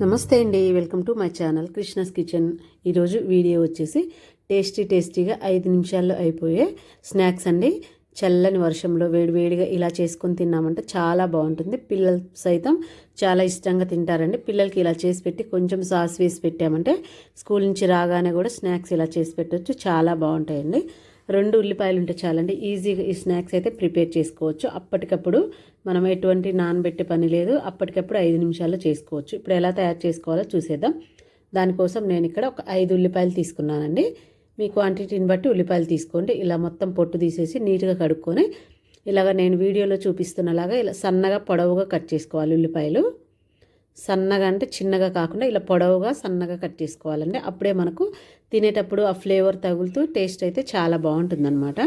నమస్తే అండి. Welcome to my channel Krishna's kitchen. ఈరోజు వీడియో వచ్చేసి టేస్టీ టేస్టీగా ఐదు నిమిషాల్లో అయిపోయే స్నాక్స్ అండి. చల్లని వర్షంలో వేడివేడిగా ఇలా చేసుకొని తిన్నామంటే చాలా బాగుంటుంది. పిల్లలు సైతం చాలా ఇష్టంగా తింటారండి. పిల్లలకి ఇలా చేసి పెట్టి కొంచెం సాస్ వేసి పెట్టామంటే స్కూల్ నుంచి రాగానే కూడా స్నాక్స్ ఇలా చేసి పెట్టవచ్చు చాలా బాగుంటాయండి. రెండు ఉల్లిపాయలు ఉంటే చాలండి. ఈజీగా ఈ స్నాక్స్ అయితే ప్రిపేర్ చేసుకోవచ్చు. అప్పటికప్పుడు మనం ఎటువంటి నానబెట్టే పని లేదు. అప్పటికప్పుడు ఐదు నిమిషాల్లో చేసుకోవచ్చు. ఇప్పుడు ఎలా తయారు చేసుకోవాలో చూసేద్దాం. దానికోసం నేను ఇక్కడ ఒక ఐదు ఉల్లిపాయలు తీసుకున్నానండి. మీ క్వాంటిటీని బట్టి ఉల్లిపాయలు తీసుకోండి. ఇలా మొత్తం పొట్టు తీసేసి నీట్గా కడుక్కొని ఇలాగ నేను వీడియోలో చూపిస్తున్నలాగా ఇలా సన్నగా పొడవుగా కట్ చేసుకోవాలి ఉల్లిపాయలు. సన్నగా అంటే చిన్నగా కాకుండా ఇలా పొడవుగా సన్నగా కట్ చేసుకోవాలండి. అప్పుడే మనకు తినేటప్పుడు ఆ ఫ్లేవర్ తగులుతూ టేస్ట్ అయితే చాలా బాగుంటుందన్నమాట.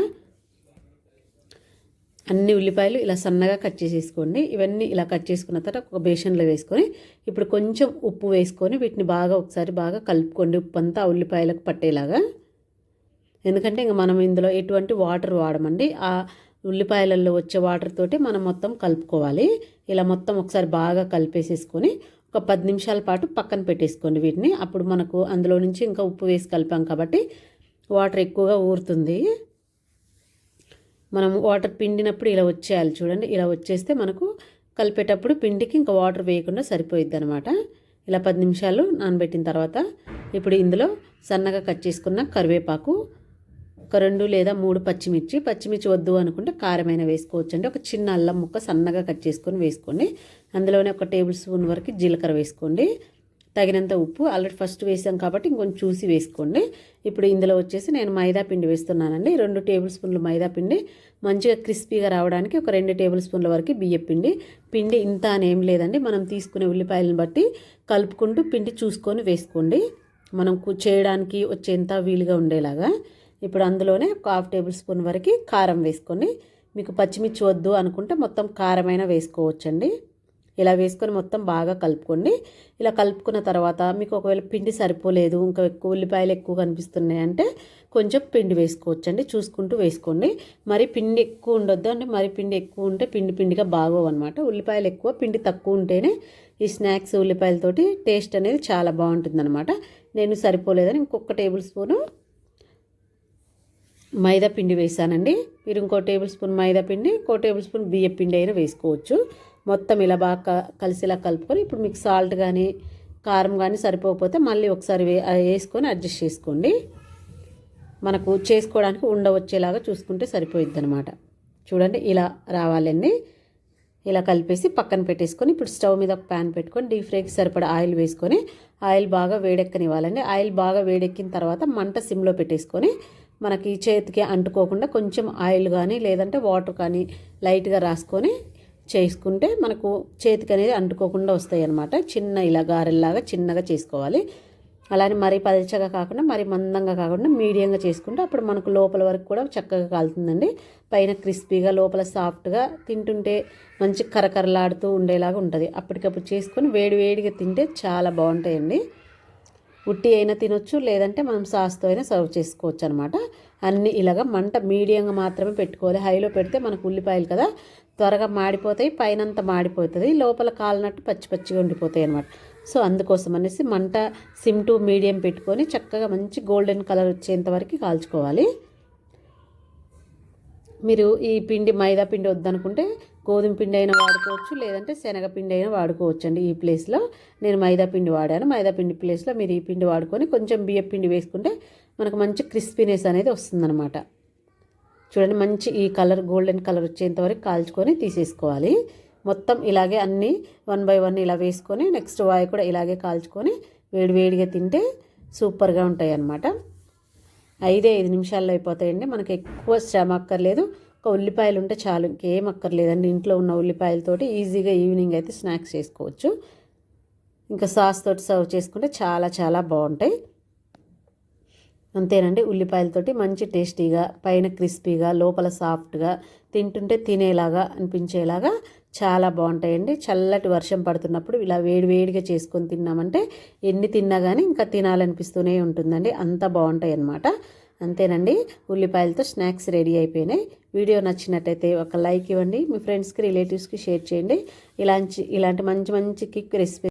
అన్ని ఉల్లిపాయలు ఇలా సన్నగా కట్ చేసేసుకోండి. ఇవన్నీ ఇలా కట్ చేసుకున్న తర్వాత ఒక బేషన్లో వేసుకొని ఇప్పుడు కొంచెం ఉప్పు వేసుకొని వీటిని బాగా ఒకసారి బాగా కలుపుకోండి. ఉప్పు అంతా ఉల్లిపాయలకు పట్టేలాగా. ఎందుకంటే ఇంకా మనం ఇందులో ఎటువంటి వాటర్ వాడమండి. ఆ ఉల్లిపాయలలో వచ్చే వాటర్ తోటి మనం మొత్తం కలుపుకోవాలి. ఇలా మొత్తం ఒకసారి బాగా కలిపేసేసుకొని ఒక పది నిమిషాల పాటు పక్కన పెట్టేసుకోండి వీటిని. అప్పుడు మనకు అందులో నుంచి ఇంకా ఉప్పు వేసి కలిపాం కాబట్టి వాటర్ ఎక్కువగా ఊరుతుంది. మనం వాటర్ పిండినప్పుడు ఇలా వచ్చేయాలి చూడండి. ఇలా వచ్చేస్తే మనకు కలిపేటప్పుడు పిండికి ఇంకా వాటర్ వేయకుండా సరిపోయిద్ది అనమాట ఇలా పది నిమిషాలు నానబెట్టిన తర్వాత ఇప్పుడు ఇందులో సన్నగా కట్ చేసుకున్న కరివేపాకు ఒక రెండు లేదా మూడు పచ్చిమిర్చి పచ్చిమిర్చి వద్దు అనుకుంటే కారమైన వేసుకోవచ్చు అండి ఒక చిన్న అల్లం ముక్క సన్నగా కట్ చేసుకొని వేసుకోండి. అందులోనే ఒక టేబుల్ స్పూన్ వరకు జీలకర్ర వేసుకోండి. తగినంత ఉప్పు ఆల్రెడీ ఫస్ట్ వేసాం కాబట్టి ఇంకొంచెం చూసి వేసుకోండి. ఇప్పుడు ఇందులో వచ్చేసి నేను మైదా పిండి వేస్తున్నానండి. రెండు టేబుల్ స్పూన్లు మైదా పిండి. మంచిగా క్రిస్పీగా రావడానికి ఒక రెండు టేబుల్ స్పూన్ల వరకు బియ్యం పిండి. పిండి ఇంత అనేం లేదండి. మనం తీసుకునే ఉల్లిపాయలను బట్టి కలుపుకుంటూ పిండి చూసుకొని వేసుకోండి. మనం చేయడానికి వచ్చేంత వీలుగా ఉండేలాగా. ఇప్పుడు అందులోనే ఒక హాఫ్ టేబుల్ స్పూన్ వరకు కారం వేసుకొని మీకు పచ్చిమిర్చి వద్దు అనుకుంటే మొత్తం కారమైన వేసుకోవచ్చండి. ఇలా వేసుకొని మొత్తం బాగా కలుపుకోండి. ఇలా కలుపుకున్న తర్వాత మీకు ఒకవేళ పిండి సరిపోలేదు ఇంకా ఎక్కువ ఉల్లిపాయలు ఎక్కువ కనిపిస్తున్నాయి అంటే కొంచెం పిండి వేసుకోవచ్చండి. చూసుకుంటూ వేసుకోండి. మరి పిండి ఎక్కువ ఉండొద్దు అంటే మరి పిండి ఎక్కువ ఉంటే పిండి పిండిగా బాగోవు అనమాట ఉల్లిపాయలు ఎక్కువ పిండి తక్కువ ఉంటేనే ఈ స్నాక్స్ ఉల్లిపాయలతోటి టేస్ట్ అనేది చాలా బాగుంటుందనమాట నేను సరిపోలేదని ఇంకొక టేబుల్ స్పూను మైదా పిండి వేసానండి. మీరు ఇంకో టేబుల్ స్పూన్ మైదా పిండి ఇంకో టేబుల్ స్పూన్ బియ్య పిండి అయినా వేసుకోవచ్చు. మొత్తం ఇలా బాగా కలిసిలా కలుపుకొని ఇప్పుడు మీకు సాల్ట్ కానీ కారం కానీ సరిపోకపోతే మళ్ళీ ఒకసారి వేసుకొని అడ్జస్ట్ చేసుకోండి. మనకు చేసుకోవడానికి ఉండవచ్చేలాగా చూసుకుంటే సరిపోయిద్ది అనమాట చూడండి ఇలా రావాలండి. ఇలా కలిపేసి పక్కన పెట్టేసుకొని ఇప్పుడు స్టవ్ మీద ఒక ప్యాన్ పెట్టుకొని డీప్ ఫ్రైకి సరిపడా ఆయిల్ వేసుకొని ఆయిల్ బాగా వేడెక్కనివ్వాలండి. ఆయిల్ బాగా వేడెక్కిన తర్వాత మంట సిమ్లో పెట్టేసుకొని మనకి చేతికి అంటుకోకుండా కొంచెం ఆయిల్ కానీ లేదంటే వాటర్ కానీ లైట్గా రాసుకొని చేసుకుంటే మనకు చేతికి అనేది అంటుకోకుండా వస్తాయి అన్నమాట చిన్న ఇలా గారెల్లాగా చిన్నగా చేసుకోవాలి. అలానే మరీ పదిచగా కాకుండా మరీ మందంగా కాకుండా మీడియంగా చేసుకుంటే అప్పుడు మనకు లోపల వరకు కూడా చక్కగా కాలుతుందండి. పైన క్రిస్పీగా లోపల సాఫ్ట్గా తింటుంటే మంచి కరకరలాడుతూ ఉండేలాగా ఉంటుంది. అప్పటికప్పుడు చేసుకొని వేడి వేడిగా తింటే చాలా బాగుంటాయండి. ఉట్టి అయినా తినొచ్చు లేదంటే మనం సాస్తో అయినా సర్వ్ చేసుకోవచ్చు అనమాట అన్నీ ఇలాగ మంట మీడియంగా మాత్రమే పెట్టుకోవాలి. హైలో పెడితే మనకు ఉల్లిపాయలు కదా త్వరగా మాడిపోతాయి పైనంతా మాడిపోతుంది. లోపల కాలినట్టు పచ్చి పచ్చిగా ఉండిపోతాయి అనమాట సో అందుకోసం అనేసి మంట సిమ్ టు మీడియం పెట్టుకొని చక్కగా మంచి గోల్డెన్ కలర్ వచ్చేంత వరకు కాల్చుకోవాలి. మీరు ఈ పిండి మైదా పిండి వద్దనుకుంటే గోధుమ పిండి అయినా వాడుకోవచ్చు లేదంటే శనగపిండి అయినా వాడుకోవచ్చు అండి ఈ ప్లేస్లో. నేను మైదా పిండి వాడాను. మైదా పిండి ప్లేస్లో మీరు ఈ పిండి వాడుకొని కొంచెం బియ్య పిండి వేసుకుంటే మనకు మంచి క్రిస్పీనెస్ అనేది వస్తుందన్నమాట. చూడండి మంచి ఈ కలర్ గోల్డెన్ కలర్ వచ్చేంత వరకు కాల్చుకొని తీసేసుకోవాలి. మొత్తం ఇలాగే అన్నీ వన్ బై వన్ ఇలా వేసుకొని నెక్స్ట్ వాయి కూడా ఇలాగే కాల్చుకొని వేడి వేడిగా తింటే సూపర్గా ఉంటాయి అన్నమాట ఐదే ఐదు నిమిషాల్లో అయిపోతాయండి. మనకి ఎక్కువ శ్రమ అక్కర్లేదు. ఒక ఉల్లిపాయలు ఉంటే చాలు ఇంకేం అక్కర్లేదండి. ఇంట్లో ఉన్న ఉల్లిపాయలతోటి ఈజీగా ఈవినింగ్ అయితే స్నాక్స్ చేసుకోవచ్చు. ఇంకా సాస్ తోటి సర్వ్ చేసుకుంటే చాలా చాలా బాగుంటాయి. అంతేనండి. ఉల్లిపాయలతోటి మంచి టేస్టీగా పైన క్రిస్పీగా లోపల సాఫ్ట్గా తింటుంటే తినేలాగా అనిపించేలాగా చాలా బాగుంటాయండి. చల్లటి వర్షం పడుతున్నప్పుడు ఇలా వేడివేడిగా చేసుకొని తిన్నామంటే ఎన్ని తిన్నా కానీ ఇంకా తినాలనిపిస్తూనే ఉంటుందండి. అంత బాగుంటాయి అన్నమాట అంతేనండి. ఉల్లిపాయలతో స్నాక్స్ రెడీ అయిపోయినాయి. వీడియో నచ్చినట్టయితే ఒక లైక్ ఇవ్వండి. మీ ఫ్రెండ్స్కి రిలేటివ్స్కి షేర్ చేయండి. ఇలాంటి ఇలాంటి మంచి మంచి కిక్ రెసిపీ